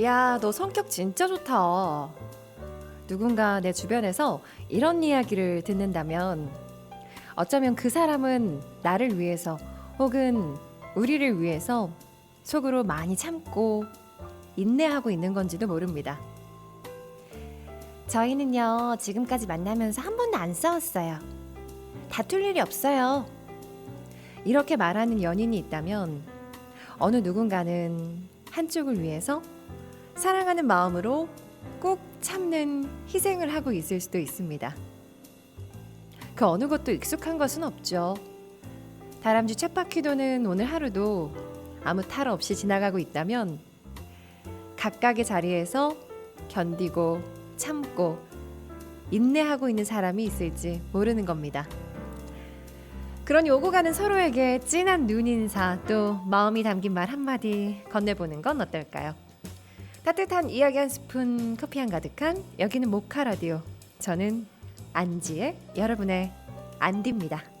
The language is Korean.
야, 너 성격 진짜 좋다. 누군가 내 주변에서 이런 이야기를 듣는다면 어쩌면 그 사람은 나를 위해서 혹은 우리를 위해서 속으로 많이 참고 인내하고 있는 건지도 모릅니다. 저희는요, 지금까지 만나면서 한 번도 안 싸웠어요. 다툴 일이 없어요. 이렇게 말하는 연인이 있다면 어느 누군가는 한쪽을 위해서 사랑하는 마음으로 꼭 참는 희생을 하고 있을 수도 있습니다. 그 어느 것도 익숙한 것은 없죠. 다람쥐 쳇바퀴도는 오늘 하루도 아무 탈 없이 지나가고 있다면 각각의 자리에서 견디고 참고 인내하고 있는 사람이 있을지 모르는 겁니다. 그런 오고 가는 서로에게 진한 눈인사 또 마음이 담긴 말 한마디 건네보는 건 어떨까요? 따뜻한 이야기 한 스푼 커피 한 가득한 여기는 모카 라디오 저는 안지의 여러분의 안디입니다.